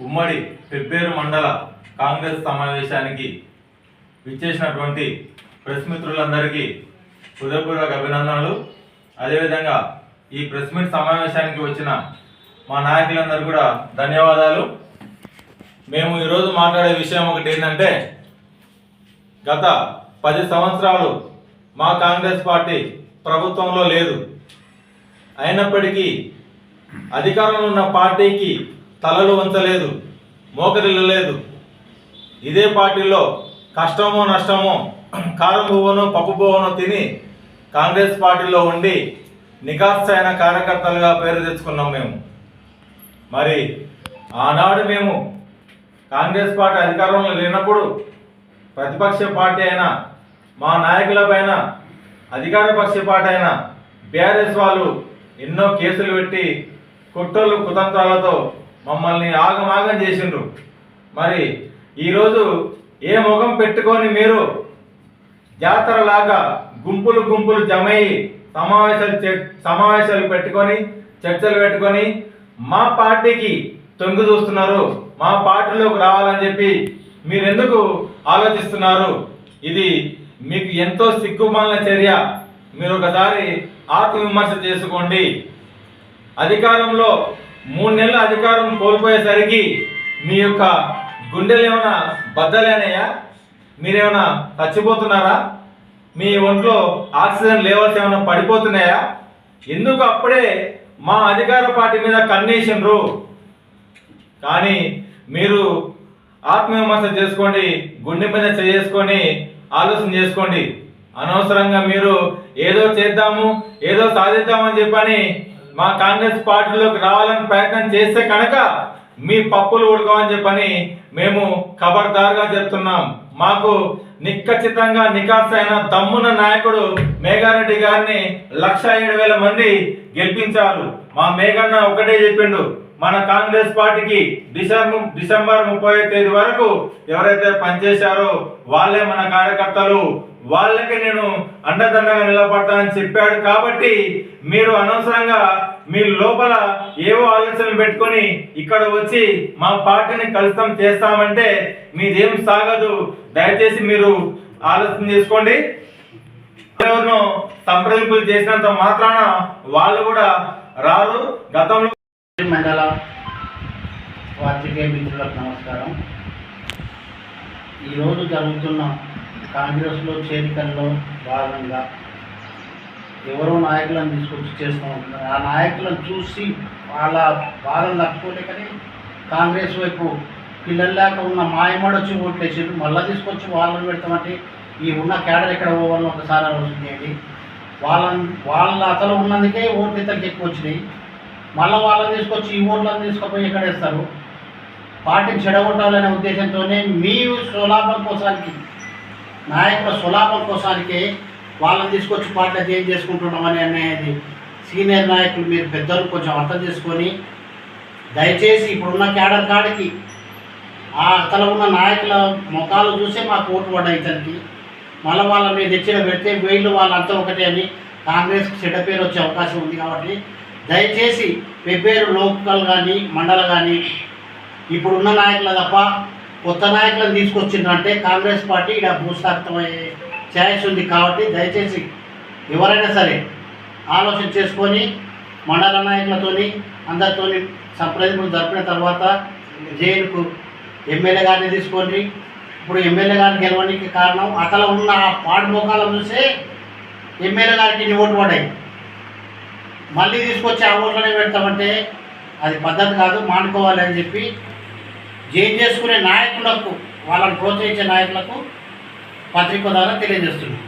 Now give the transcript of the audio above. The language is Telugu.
ఉమ్మడి పెబ్బేరు మండల కాంగ్రెస్ సమావేశానికి విచ్చేసినటువంటి ప్రెస్ మిత్రులందరికీ హృదయపూర్వక అభినందనలు. అదేవిధంగా ఈ ప్రెస్ మీట్ సమావేశానికి వచ్చిన మా నాయకులందరూ కూడా ధన్యవాదాలు. మేము ఈరోజు మాట్లాడే విషయం ఒకటి ఏంటంటే గత పది సంవత్సరాలు మా కాంగ్రెస్ పార్టీ ప్రభుత్వంలో లేదు. అయినప్పటికీ అధికారంలో ఉన్న పార్టీకి తలలు వంచలేదు మోకరిల్లలేదు ఇదే పార్టీలో కష్టమో నష్టమో కారం పువ్వును పప్పు పువ్వును తిని కాంగ్రెస్ పార్టీలో ఉండి నికాస్తైన కార్యకర్తలుగా పేరు తెచ్చుకున్నాం మేము. మరి ఆనాడు మేము కాంగ్రెస్ పార్టీ అధికారంలో లేనప్పుడు ప్రతిపక్ష పార్టీ అయిన మా నాయకులపైన అధికార పక్ష పార్టీ అయిన బీఆర్ఎస్ వాళ్ళు ఎన్నో కేసులు పెట్టి కుట్రలు కుతంత్రాలతో మమ్మల్ని ఆగమాగం చేసిండ్రు. మరి ఈరోజు ఏ ముఖం పెట్టుకొని మీరు జాతరలాగా గుంపులు గుంపులు జమయ్యి సమావేశాలు సమావేశాలు పెట్టుకొని చర్చలు పెట్టుకొని మా పార్టీకి తొంగి చూస్తున్నారు. మా పార్టీలోకి రావాలని చెప్పి మీరు ఎందుకు ఆలోచిస్తున్నారు? ఇది మీకు ఎంతో సిగ్గుమాలిన చర్య. మీరు ఒకసారి ఆత్మవిమర్శ చేసుకోండి. అధికారంలో మూడు నెలల అధికారం కోల్పోయేసరికి మీ యొక్క గుండెలు ఏమైనా బద్దలేనయ్యా మీరేమైనా చచ్చిపోతున్నారా? మీ ఒంట్లో ఆక్సిజన్ లెవెల్స్ ఏమైనా పడిపోతున్నాయా? ఎందుకు అప్పుడే మా అధికార పార్టీ మీద కన్నేసినరు కానీ మీరు ఆత్మవిమర్శ చేసుకోండి గుండె మీద చేసుకొని ఆలోచన చేసుకోండి. అనవసరంగా మీరు ఏదో చేద్దాము ఏదో సాధిద్దామని చెప్పని మా కాంగ్రెస్ పార్టీలోకి రావాలని ప్రయత్నం చేస్తే కనుక మీ పప్పులు ఉడకమని చెప్పని మేము ఖబర్దారుగా చెప్తున్నాం. మాకు నిక్కచ్చితంగా నికాసైన దమ్మున నాయకుడు మేఘారెడ్డి గారిని లక్ష ఏడు వేల మంది గెలిపించారు. మా మేఘన్న ఒకటే చెప్పిండు మన కాంగ్రెస్ పార్టీకి డిసెంబర్ డిసెంబర్ ముప్పై తేదీ వరకు ఎవరైతే పనిచేశారో వాళ్ళే మన కార్యకర్తలు. వాళ్ళకి నేను అండదండగా నిలబడతానని చెప్పాడు కాబట్టి మీరు అనవసరంగా మీ లోపల ఏవో ఆలోచనలు పెట్టుకొని ఇక్కడ వచ్చి మా పార్టీని కలుస్తాం చేస్తామంటే మీదేం సాగదు. దయచేసి మీరు ఆలోచన చేసుకోండి. ఎవరినో సంప్రదింపులు చేసినంత మాత్రాన వాళ్ళు కూడా రారు. గతంలో మండల వార్తికేయ మిత్రులకు నమస్కారం. ఈరోజు జరుగుతున్న కాంగ్రెస్లో చేరికల్లో భాగంగా ఎవరో నాయకులను తీసుకొచ్చి చేస్తూ ఉంటున్నారు ఆ నాయకులను చూసి వాళ్ళ బాధలు తట్టుకోలేకని కాంగ్రెస్ వైపు పిల్లల్లాక ఉన్న మాయమడొచ్చి ఓట్లేసారు మళ్ళీ తీసుకొచ్చి వాళ్ళని పెడతామంటే ఈ ఉన్న క్యాడర్ ఎక్కడ పోవాలని ఒకసారి ఆలోచించేయండి. వాళ్ళని వాళ్ళ అతలు ఉన్నందుకే ఓట్లు ఇతనికి ఎక్కువ వచ్చినాయి. మళ్ళీ వాళ్ళని తీసుకొచ్చి ఈ ఓట్లను తీసుకుపోయి ఎక్కడ వేస్తారు? పార్టీని చెడగొట్టాలనే ఉద్దేశంతోనే మీ స్వలాభం కోసానికి నాయకుల స్వలాభం కోసానికి వాళ్ళని తీసుకొచ్చి పార్టీ చేంజ్ చేసుకుంటున్నామని అనేది సీనియర్ నాయకులు మీరు పెద్దలు కొంచెం అర్థం చేసుకొని దయచేసి ఇప్పుడున్న క్యాడర్ కాడికి ఆ అతల ఉన్న నాయకుల ముఖాలు చూసే మాకు ఓటు పడ్డాయి ఇతనికి. మళ్ళీ వాళ్ళ మీద తెచ్చిన పెడితే వీళ్ళు వాళ్ళంతా ఒకటే అని కాంగ్రెస్కి చెడ్డ పేరు వచ్చే అవకాశం ఉంది కాబట్టి దయచేసి వెబ్బేరు లోకల్ కానీ మండల కానీ ఇప్పుడున్న నాయకుల తప్ప కొత్త నాయకులను తీసుకొచ్చిందంటే కాంగ్రెస్ పార్టీ ఇక్కడ భూస్థాపితమయ్యే ఛాయిస్ ఉంది కాబట్టి దయచేసి ఎవరైనా సరే ఆలోచన చేసుకొని మండల నాయకులతోని అందరితోని సంప్రదింపులు జరిపిన తర్వాత జైలుకు ఎమ్మెల్యే గారిని తీసుకొని ఇప్పుడు ఎమ్మెల్యే గారిని గెలవడానికి కారణం అతల ఉన్న ఆ పాడు మోకాలను చూసే ఎమ్మెల్యే గారికి ఇన్ని ఓట్లు పడ్డాయి. మళ్ళీ తీసుకొచ్చి ఆ ఓట్లనే పెడతామంటే అది పద్ధతి కాదు మానుకోవాలి అని చెప్పి జైలు చేసుకునే నాయకులకు వాళ్ళని ప్రోత్సహించే నాయకులకు పత్రిక ద్వారా తెలియజేస్తున్నాం.